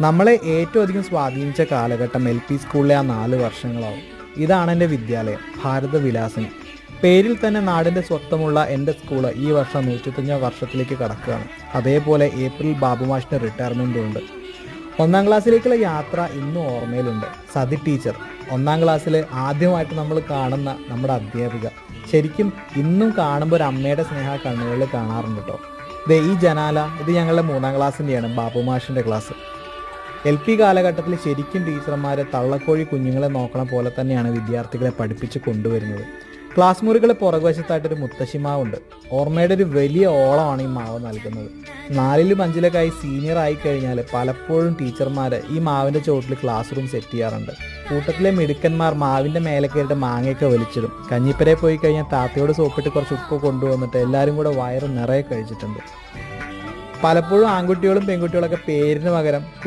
നമ്മളെ ഏറ്റവും അധികം സ്വാധീനിച്ച കാലഘട്ടം എൽ പി സ്കൂളിലെ ആ നാല് വർഷങ്ങളാവും. ഇതാണ് എന്റെ വിദ്യാലയം ഭാരത വിലാസിനി പേരിൽ തന്നെ നാടിന്റെ സ്വത്തമുള്ള എന്റെ സ്കൂൾ ഈ വർഷം നൂറ്റത്തഞ്ചാം വർഷത്തിലേക്ക് കടക്കുകയാണ്. അതേപോലെ ഏപ്രിൽ ബാബുമാഷിന്റെ റിട്ടയർമെന്റും ഉണ്ട്. ഒന്നാം ക്ലാസ്സിലേക്കുള്ള യാത്ര ഇന്നും ഓർമ്മയിലുണ്ട്. സതി ടീച്ചർ ഒന്നാം ക്ലാസ്സിൽ ആദ്യമായിട്ട് നമ്മൾ കാണുന്ന നമ്മുടെ അധ്യാപിക. ശരിക്കും ഇന്നും കാണുമ്പോൾ ഒരു അമ്മയുടെ സ്നേഹ കണ്ണുകളിൽ കാണാറുണ്ട് കേട്ടോ ദേ ഈ ജനാല ഇത് ഞങ്ങളുടെ മൂന്നാം ക്ലാസ്സിന്റെയാണ് ബാബുമാഷിന്റെ ക്ലാസ്. എൽ പി കാലഘട്ടത്തിൽ ശരിക്കും ടീച്ചർമാരെ തള്ളക്കോഴി കുഞ്ഞുങ്ങളെ നോക്കണ പോലെ തന്നെയാണ് വിദ്യാർത്ഥികളെ പഠിപ്പിച്ച് കൊണ്ടുവരുന്നത്. ക്ലാസ് മുറികളെ പുറകുവശത്തായിട്ടൊരു മുത്തശ്ശിമാവുണ്ട്. ഓർമ്മയുടെ ഒരു വലിയ ഓളമാണ് ഈ മാവ് നൽകുന്നത്. നാലിലും അഞ്ചിലൊക്കെ സീനിയർ ആയി കഴിഞ്ഞാൽ പലപ്പോഴും ടീച്ചർമാർ ഈ മാവിന്റെ ചുവട്ടിൽ ക്ലാസ് റൂം സെറ്റ് ചെയ്യാറുണ്ട്. കൂട്ടത്തിലെ മിടുക്കന്മാർ മാവിന്റെ മേലെ കയറിയിട്ട് മാങ്ങയൊക്കെ വലിച്ചിടും. കഞ്ഞിപ്പരെ പോയി കഴിഞ്ഞാൽ താത്തയോട് സോപ്പിട്ട് കുറച്ച് ഉപ്പ് കൊണ്ടുവന്നിട്ട് എല്ലാവരും കൂടെ വയറ് നിറയെ കഴിച്ചിട്ടുണ്ട്. പലപ്പോഴും ആൺകുട്ടികളും പെൺകുട്ടികളൊക്കെ പേരിന് പകരം